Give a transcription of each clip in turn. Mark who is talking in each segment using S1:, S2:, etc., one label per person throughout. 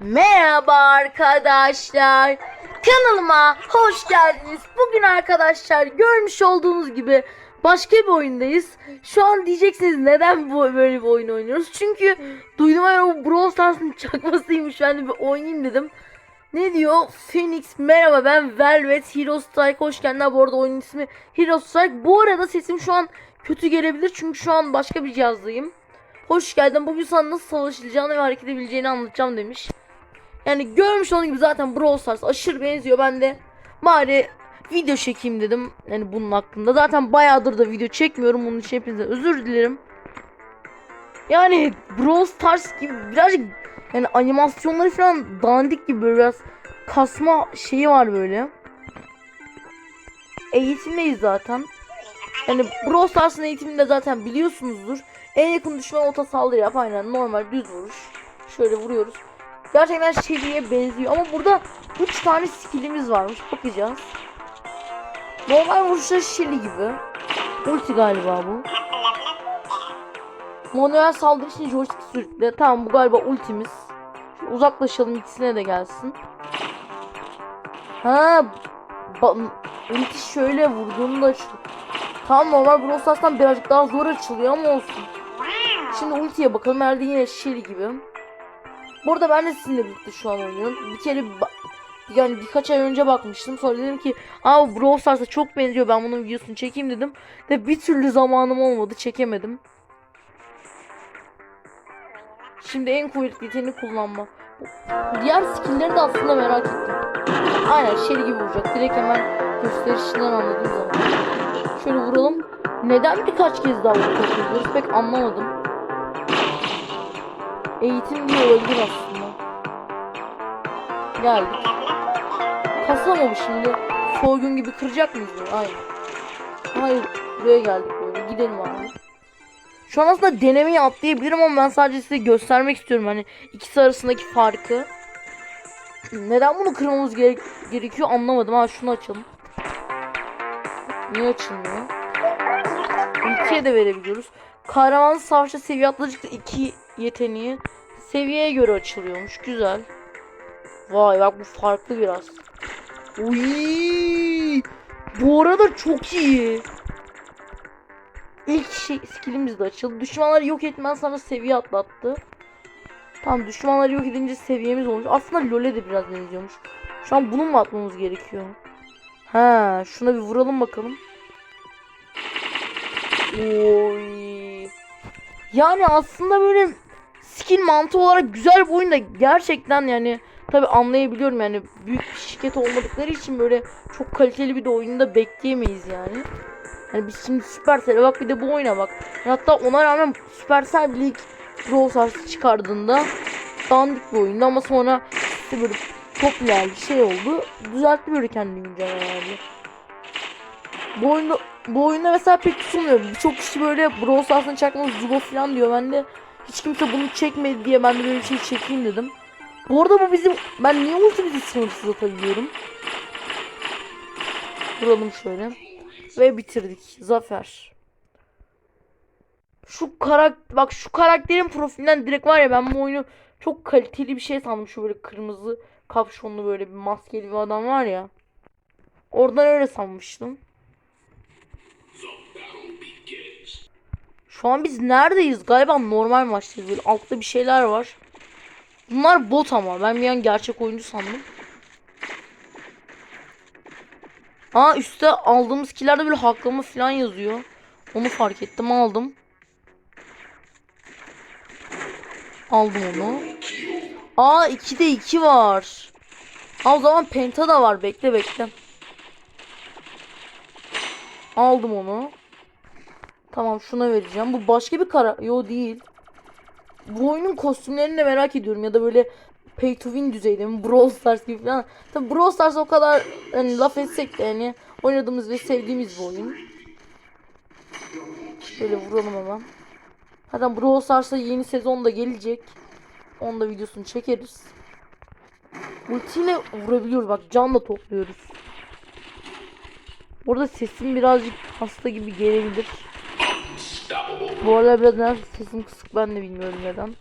S1: Merhaba arkadaşlar. Kanalıma hoş geldiniz. Bugün arkadaşlar görmüş olduğunuz gibi başka bir oyundayız. Şu an diyeceksiniz neden böyle bir oyun oynuyoruz? Çünkü duydum ya o Brawl Stars'ın çakmasıymış. Ben de bir oynayayım dedim. Ne diyor? Phoenix merhaba ben Velvet Hero Strike hoş geldin. Bu arada oyunun ismi Hero Strike. Bu arada sesim şu an kötü gelebilir çünkü şu an başka bir cihazdayım. Hoş geldin. Bugün sana nasıl savaşılacağını ve hareket edebileceğini anlatacağım demiş. Yani görmüş olduğunuz gibi zaten Brawl Stars aşırı benziyor. Ben de bari video çekeyim dedim. Yani bunun hakkında. Zaten bayağıdır da video çekmiyorum. Bunun için hepinize özür dilerim. Yani Brawl Stars gibi birazcık yani animasyonları falan dandik gibi böyle biraz kasma şeyi var böyle. Eğitimdeyiz zaten. Yani Brawl Stars'ın eğitimini zaten biliyorsunuzdur. En yakın düşman ota saldırı yap aynen normal düz vuruş. Şöyle vuruyoruz. Gerçekten Shelly'e benziyor ama burada 3 tane skillimiz varmış. Bakacağız. Normal vuruşlar Shelly gibi. Ulti galiba bu. Manuel saldırı için joystick sürükle. Tamam bu galiba ultimiz. Şu uzaklaşalım ikisine de gelsin. Ha, ulti şöyle vurduğunda açılıyor. Tamam normal Brawl birazcık daha zor açılıyor ama olsun. Şimdi ultiye bakalım. Herhalde yine Shelly gibi. Bu arada ben de sizinle birlikte şu an oynuyorum. Bir kere yani birkaç ay önce bakmıştım. Sonra dedim ki aa Brawl Stars'a çok benziyor. Ben bunun videosunu çekeyim dedim. Ve bir türlü zamanım olmadı. Çekemedim. Şimdi en kuvvetli yeteneği kullanma. Diğer skill'leri de aslında merak ettim. Aynen Shelly gibi vuracak. Direkt hemen gösterişinden anladığım zaman. Şöyle vuralım. Neden birkaç kez daha atıyoruz pek anlamadım. Eğitim diye olabilir aslında. Geldik. Kasama bu şimdi. Soygun gibi kıracak mıyız bunu? Hayır buraya geldik böyle. Gidelim abi. Şu an aslında denemeyi atlayabilirim ama ben sadece size göstermek istiyorum hani ikisi arasındaki farkı. Neden bunu kırmamız gerek gerekiyor anlamadım. Ha şunu açalım. Niye açılmıyor? Ülkeye de verebiliyoruz. Kahraman savaşta seviye atladıkça iki yeteneği seviyeye göre açılıyormuş. Güzel. Vay bak bu farklı biraz. Uy! Bu arada çok iyi. İlk şey, skillimiz de açıldı. Düşmanları yok etmen sana seviye atlattı. Tamam düşmanları yok edince seviyemiz olmuş. Aslında LoL'e de biraz benziyormuş. Şu an bunu mu atmamız gerekiyor? Ha, şuna bir vuralım bakalım. Oy. Yani aslında böyle skill mantığı olarak güzel bir oyun da gerçekten yani tabi anlayabiliyorum yani büyük bir şirket olmadıkları için böyle çok kaliteli bir de oyunda bekleyemeyiz yani. Yani biz şimdi Supercell'e bak bir de bu oyuna bak. Hatta ona rağmen Supercell ilk Brawl Stars'ı çıkardığında dandik bir oyundu ama sonra işte böyle popüler bir şey oldu. Düzeltti böyle kendini güncellemelerde. Bu oyunda bu oyunda mesela pek tutulmuyor. Birçok kişi böyle Brawl Stars'ın çakması Zugo falan diyor. Ben de hiç kimse bunu çekmedi diye ben de böyle bir şey çekeyim dedim. Bu arada bu bizim ben niye ultimizi sınırsız atabiliyorum? Vuralım şöyle. Ve bitirdik. Zafer. Şu karak bak şu karakterin profilinden direkt var ya ben bu oyunu çok kaliteli bir şey sandım. Şu böyle kırmızı kapşonlu böyle bir maskeli bir adam var ya. Oradan öyle sanmıştım. Şu an biz neredeyiz? Galiba normal maçtayız. Böyle altta bir şeyler var. Bunlar bot ama. Ben bir an gerçek oyuncu sandım. Aa üstte aldığımız kilerde böyle haklama falan yazıyor. Onu fark ettim aldım. Aldım onu. Aa 2'de 2 var. Aa, o zaman penta da var. Bekle bekle. Aldım onu. Tamam şuna vereceğim. Bu başka bir kara... Yo değil. Bu oyunun kostümlerini de merak ediyorum. Ya da böyle pay to win düzeyde mi? Brawl Stars gibi falan. Tabi Brawl Stars o kadar hani laf etsek de yani oynadığımız ve sevdiğimiz bir oyun. Şöyle vuralım hemen. Zaten Brawl Stars'ta yeni sezon da gelecek. Onun da videosunu çekeriz. Ultiyle vurabiliyoruz bak can da topluyoruz. Burada sesim birazcık hasta gibi gelebilir. Bu arada biraz neden sesim kısık ben de bilmiyorum neden.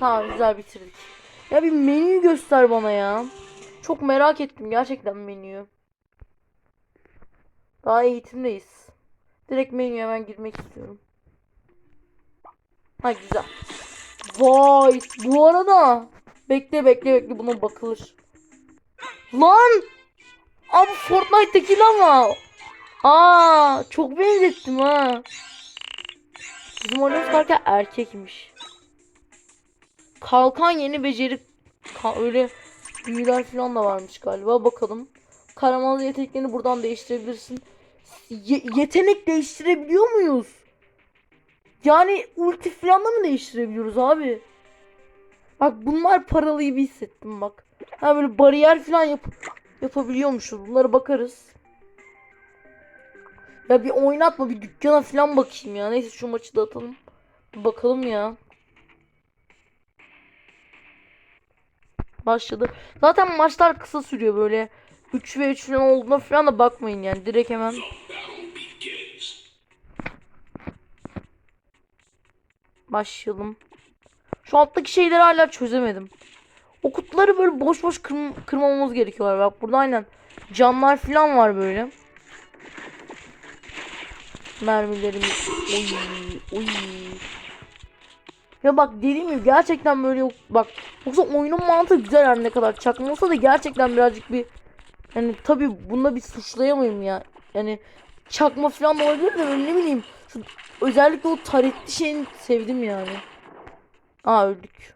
S1: Tamam güzel bitirdik. Ya bir menüyü göster bana ya. Çok merak ettim gerçekten menüyü. Daha eğitimdeyiz. Direkt menüye hemen girmek istiyorum. Ha güzel. Vay bu arada. Bekle bekle bekle buna bakılır. Lan! Abi Fortnite'daki lan ama. Aa çok benzettim ha. Bizim oynadığımız karakter erkekmiş. Kalkan yeni beceri Ka- öyle büyüler falan da varmış galiba. Bakalım. Kahramanlık yeteneklerini buradan değiştirebilirsin. Ye- yetenek değiştirebiliyor muyuz? Yani ulti falan da mı değiştirebiliyoruz abi? Bak bunlar paralı gibi hissettim bak. Ha böyle bariyer falan yap yapabiliyormuşuz. Bunlara bakarız. Ya bir oynatma bir dükkana falan bakayım ya. Neyse şu maçı da atalım. Bir bakalım ya. Başladı. Zaten maçlar kısa sürüyor böyle. 3 ve 3 falan olduğuna falan da bakmayın yani. Direkt hemen. Başlayalım. Şu alttaki şeyleri hala çözemedim. O kutuları böyle boş boş kırm kırmamamız gerekiyor. Bak burada aynen camlar falan var böyle. Mermilerimiz. Oy, oy. Ya bak dediğim gibi gerçekten böyle yok. Bak yoksa oyunun mantığı güzel her ne kadar çakma olsa da gerçekten birazcık bir yani tabi bunda bir suçlayamayayım ya. Yani çakma falan olabilir de ben ne bileyim. Şu, özellikle o taretli şeyini sevdim yani. Aa öldük.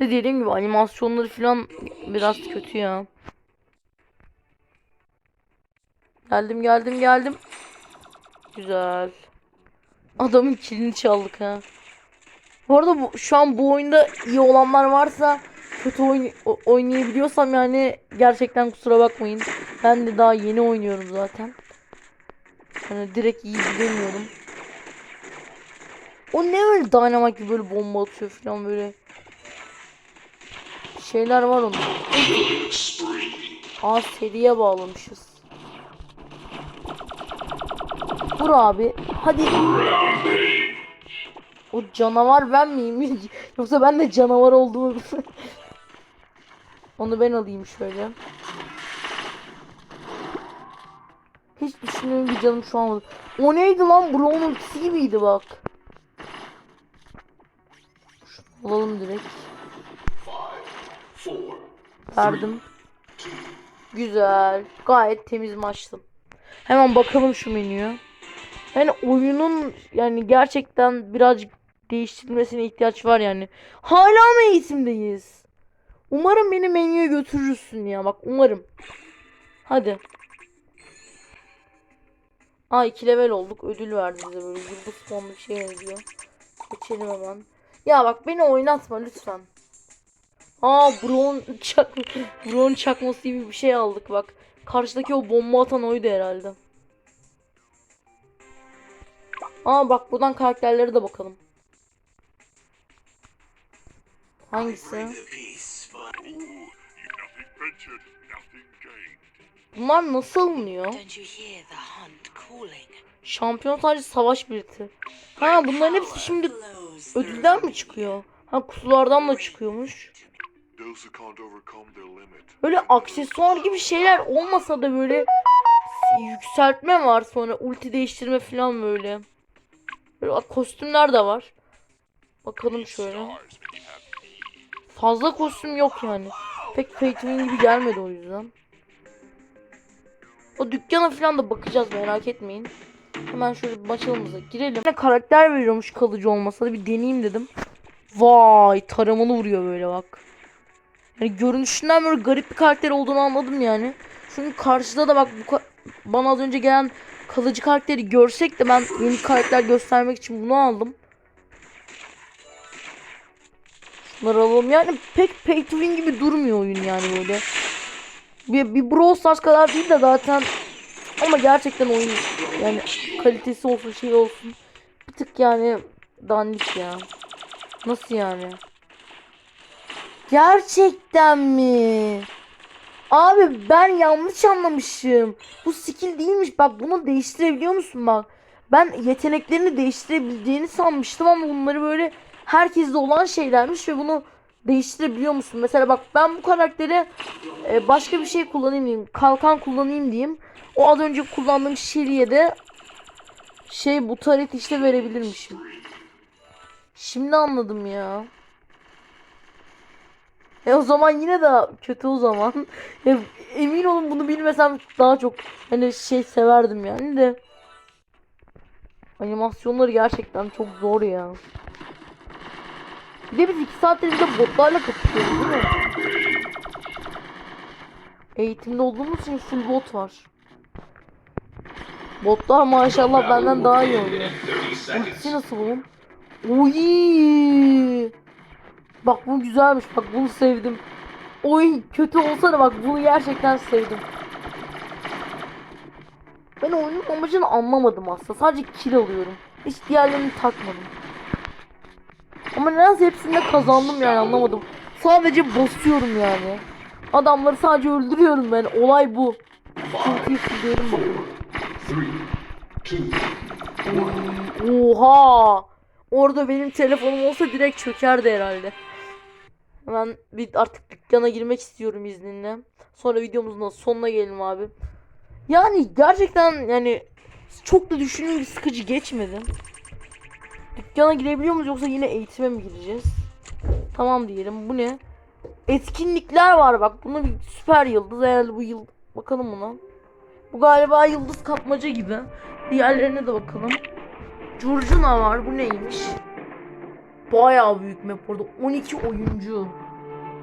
S1: De dediğim gibi animasyonları falan biraz kötü ya. Geldim geldim geldim. Güzel. Adamın kilini çaldık ha. Bu arada bu, şu an bu oyunda iyi olanlar varsa kötü oyn oynayabiliyorsam yani gerçekten kusura bakmayın. Ben de daha yeni oynuyorum zaten. Hani direkt iyi bilemiyorum. O ne öyle dynamite gibi böyle bomba atıyor falan böyle. Şeyler var onun. Aa seriye bağlamışız. Dur abi. Hadi. O canavar ben miyim? Yoksa ben de canavar olduğumu Onu ben alayım şöyle. Hiç düşünmüyorum bir canım şu an. O neydi lan? Brown ultisi gibiydi bak. Şunu alalım direkt. Verdim. Güzel. Gayet temiz maçtım. Hemen bakalım şu menüye. Yani oyunun yani gerçekten birazcık değiştirilmesine ihtiyaç var yani. Hala mı eğitimdeyiz? Umarım beni menüye götürürsün ya bak umarım. Hadi. Aa 2 level olduk. Ödül verdi bize böyle yıldız fonlu bir şey yazıyor. Geçelim hemen. Ya bak beni oynatma lütfen. Aa Brown çak Brown çakması gibi bir şey aldık bak. Karşıdaki o bomba atan oydu herhalde. Aa bak buradan karakterlere de bakalım. Hangisi? Bunlar nasıl alınıyor? Şampiyon sadece savaş bileti. Ha bunların hepsi şimdi ödülden mi çıkıyor? Ha kutulardan da çıkıyormuş. Böyle aksesuar gibi şeyler olmasa da böyle yükseltme var sonra ulti değiştirme falan böyle. Böyle kostümler de var. Bakalım şöyle. Fazla kostüm yok yani. Pek win gibi gelmedi o yüzden. O dükkana falan da bakacağız merak etmeyin. Hemen şöyle bir maçalımıza girelim. Ne karakter veriyormuş kalıcı olmasa da bir deneyeyim dedim. Vay taramalı vuruyor böyle bak. Yani görünüşünden böyle garip bir karakter olduğunu anladım yani. Çünkü karşıda da bak bu bana az önce gelen kalıcı karakteri görsek de ben yeni karakter göstermek için bunu aldım. Şunları alalım. Yani pek pay to win gibi durmuyor oyun yani böyle. Bir, bir Brawl Stars kadar değil de zaten ama gerçekten oyun yani kalitesi olsun şey olsun bir tık yani dandik ya. Nasıl yani? Gerçekten mi? Abi ben yanlış anlamışım. Bu skill değilmiş. Bak bunu değiştirebiliyor musun bak? Ben yeteneklerini değiştirebildiğini sanmıştım ama bunları böyle herkeste olan şeylermiş ve bunu değiştirebiliyor musun? Mesela bak ben bu karakteri e, başka bir şey kullanayım diyeyim. Kalkan kullanayım diyeyim. O az önce kullandığım şeriye de şey bu taret işte verebilirmişim. Şimdi anladım ya. E o zaman yine de kötü o zaman. E, emin olun bunu bilmesem daha çok hani şey severdim yani de. Animasyonları gerçekten çok zor ya. Bir de biz iki saattir bir botlarla kapışıyoruz değil mi? Eğitimde olduğumuz için full bot var. Botlar maşallah benden daha iyi oynuyor. Ultisi nasıl bunun? Oy! Bak bu güzelmiş. Bak bunu sevdim. Oy kötü olsa da bak bunu gerçekten sevdim. Ben oyunun amacını anlamadım aslında. Sadece kill alıyorum. Hiç diğerlerini takmadım. Ama nedense hepsinde kazandım yani anlamadım. Sadece basıyorum yani. Adamları sadece öldürüyorum ben. Olay bu. Çünkü fullleyelim bakalım. Oha! Orada benim telefonum olsa direkt çökerdi herhalde. Hemen bir artık dükkana girmek istiyorum izninle. Sonra videomuzun da sonuna gelelim abi. Yani gerçekten yani çok da düşündüğüm bir sıkıcı geçmedi. Dükkana girebiliyor muyuz yoksa yine eğitime mi gireceğiz? Tamam diyelim. Bu ne? Etkinlikler var bak. Bunu bir süper yıldız herhalde bu yıl bakalım buna. Bu galiba yıldız kapmaca gibi. Diğerlerine de bakalım. Curcuna var. Bu neymiş? Bayağı büyük map orada. 12 oyuncu.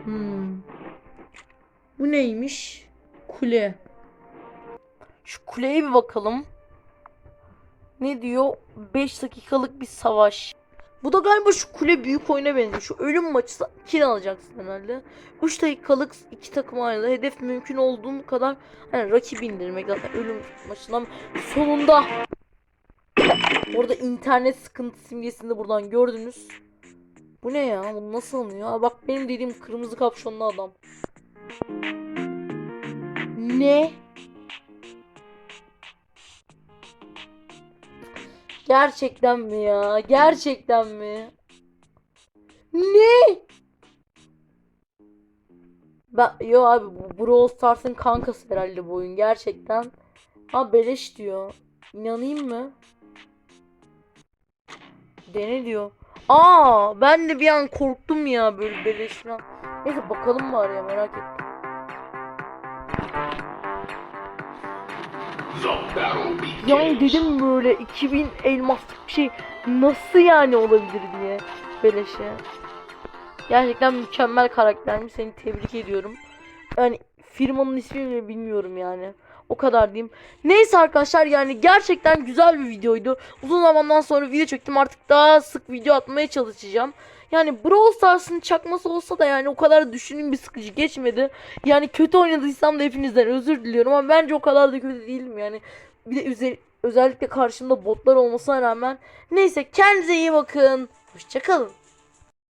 S1: Hmm. Bu neymiş? Kule. Şu kuleye bir bakalım. Ne diyor? 5 dakikalık bir savaş. Bu da galiba şu kule büyük oyuna benziyor. Şu ölüm maçı kill alacaksın herhalde. 3 dakikalık iki takım ayrıldı. Hedef mümkün olduğu kadar hani rakip indirmek zaten ölüm maçından sonunda. Orada internet sıkıntı simgesini de buradan gördünüz. Bu ne ya? Bu nasıl alınıyor? Aa, bak benim dediğim kırmızı kapşonlu adam. Ne? Gerçekten mi ya? Gerçekten mi? Ne? Ben, yo abi bu Brawl Stars'ın kankası herhalde bu oyun gerçekten. Ha beleş diyor. İnanayım mı? Dene diyor. Aa ben de bir an korktum ya böyle beleş falan. Neyse bakalım bari ya merak ettim. Yani dedim böyle 2000 elmaslık bir şey nasıl yani olabilir diye beleşe. Gerçekten mükemmel karaktermiş. Seni tebrik ediyorum. Yani firmanın ismini bile bilmiyorum yani. O kadar diyeyim. Neyse arkadaşlar yani gerçekten güzel bir videoydu. Uzun zamandan sonra video çektim. Artık daha sık video atmaya çalışacağım. Yani Brawl Stars'ın çakması olsa da yani o kadar düşündüğüm bir sıkıcı geçmedi. Yani kötü oynadıysam da hepinizden özür diliyorum ama bence o kadar da kötü değilim yani. Bir de üzer- özellikle karşımda botlar olmasına rağmen. Neyse kendinize iyi bakın. Hoşçakalın.